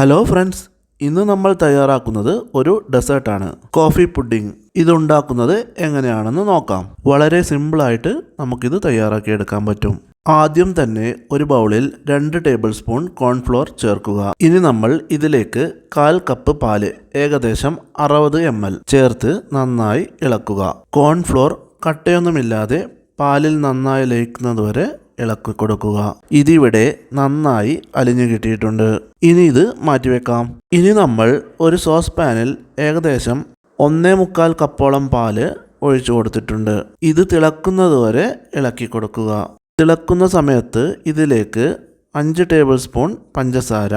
Hello friends ഇന്ന് നമ്മൾ തയ്യാറാക്കുന്നത് ഒരു ഡെസേർട്ടാണ് കോഫി പുഡിംഗ് ഇതുണ്ടാക്കുന്നത് എങ്ങനെയാണെന്ന് നോക്കാം. വളരെ സിമ്പിളായിട്ട് നമുക്കിത് തയ്യാറാക്കിയെടുക്കാൻ പറ്റും. ആദ്യം തന്നെ ഒരു ബൗളിൽ രണ്ട് ടേബിൾ സ്പൂൺ കോൺഫ്ലോർ ചേർക്കുക. ഇനി നമ്മൾ ഇതിലേക്ക് കാൽ കപ്പ് പാൽ ഏകദേശം അറുപത് എം എൽ ചേർത്ത് നന്നായി ഇളക്കുക. കോൺഫ്ലോർ കട്ടയൊന്നുമില്ലാതെ പാലിൽ നന്നായി ലയിക്കുന്നത് വരെ ഇളക്കി കൊടുക്കുക. ഇതിവിടെ നന്നായി അലിഞ്ഞു കിട്ടിയിട്ടുണ്ട്. ഇനി ഇത് മാറ്റിവെക്കാം. ഇനി നമ്മൾ ഒരു സോസ് പാനിൽ ഏകദേശം ഒന്നേ മുക്കാൽ കപ്പോളം പാൽ ഒഴിച്ചു കൊടുത്തിട്ടുണ്ട്. ഇത് തിളക്കുന്നതുവരെ ഇളക്കി കൊടുക്കുക. തിളക്കുന്ന സമയത്ത് ഇതിലേക്ക് അഞ്ച് ടേബിൾ സ്പൂൺ പഞ്ചസാര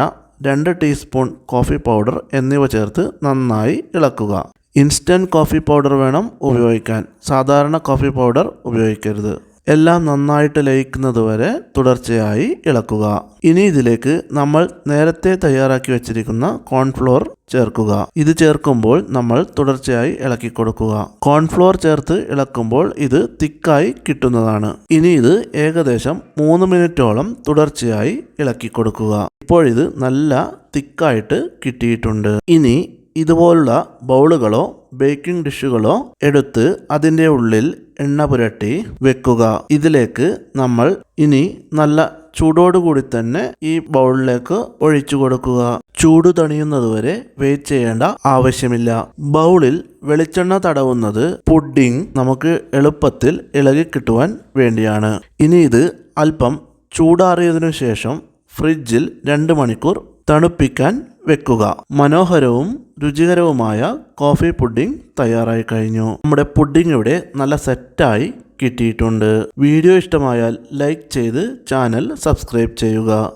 രണ്ട് ടീസ്പൂൺ കോഫി പൗഡർ എന്നിവ ചേർത്ത് നന്നായി ഇളക്കുക. ഇൻസ്റ്റന്റ് കോഫി പൗഡർ വേണം ഉപയോഗിക്കാൻ. സാധാരണ കോഫി പൗഡർ ഉപയോഗിക്കരുത്. എല്ലാം നന്നായിട്ട് ലയിക്കുന്നത് വരെ തുടർച്ചയായി ഇളക്കുക. ഇനി ഇതിലേക്ക് നമ്മൾ നേരത്തെ തയ്യാറാക്കി വെച്ചിരിക്കുന്ന കോൺഫ്ലോർ ചേർക്കുക. ഇത് ചേർക്കുമ്പോൾ നമ്മൾ തുടർച്ചയായി ഇളക്കി കൊടുക്കുക. കോൺഫ്ലോർ ചേർത്ത് ഇളക്കുമ്പോൾ ഇത് തിക്കായി കിട്ടുന്നതാണ്. ഇനി ഇത് ഏകദേശം മൂന്ന് മിനിറ്റോളം തുടർച്ചയായി ഇളക്കി കൊടുക്കുക. ഇപ്പോഴിത് നല്ല തിക്കായിട്ട് കിട്ടിയിട്ടുണ്ട്. ഇനി ഇതുപോലുള്ള ബൗളുകളോ ബേക്കിംഗ് ഡിഷുകളോ എടുത്ത് അതിന്റെ ഉള്ളിൽ എണ്ണ പുരട്ടി വെക്കുക. ഇതിലേക്ക് നമ്മൾ ഇനി നല്ല ചൂടോടുകൂടി തന്നെ ഈ ബൗളിലേക്ക് ഒഴിച്ചു കൊടുക്കുക. ചൂട് തണിയുന്നതുവരെ വെയിറ്റ് ചെയ്യേണ്ട ആവശ്യമില്ല. ബൗളിൽ വെളിച്ചെണ്ണ തടവുന്നത് പുഡിംഗ് നമുക്ക് എളുപ്പത്തിൽ ഇളകി കിട്ടുവാൻ വേണ്ടിയാണ്. ഇനി ഇത് അല്പം ചൂടാറിയതിനു ശേഷം ഫ്രിഡ്ജിൽ രണ്ട് മണിക്കൂർ തണുപ്പിക്കാൻ വെക്കുക. മനോഹരവും രുചികരവുമായ കോഫി പുഡിംഗ് തയ്യാറായി കഴിഞ്ഞു. നമ്മുടെ പുഡിംഗ് ഇവിടെ നല്ല സെറ്റായി കിട്ടിയിട്ടുണ്ട്. വീഡിയോ ഇഷ്ടമായാൽ ലൈക്ക് ചെയ്ത് ചാനൽ സബ്സ്ക്രൈബ് ചെയ്യുക.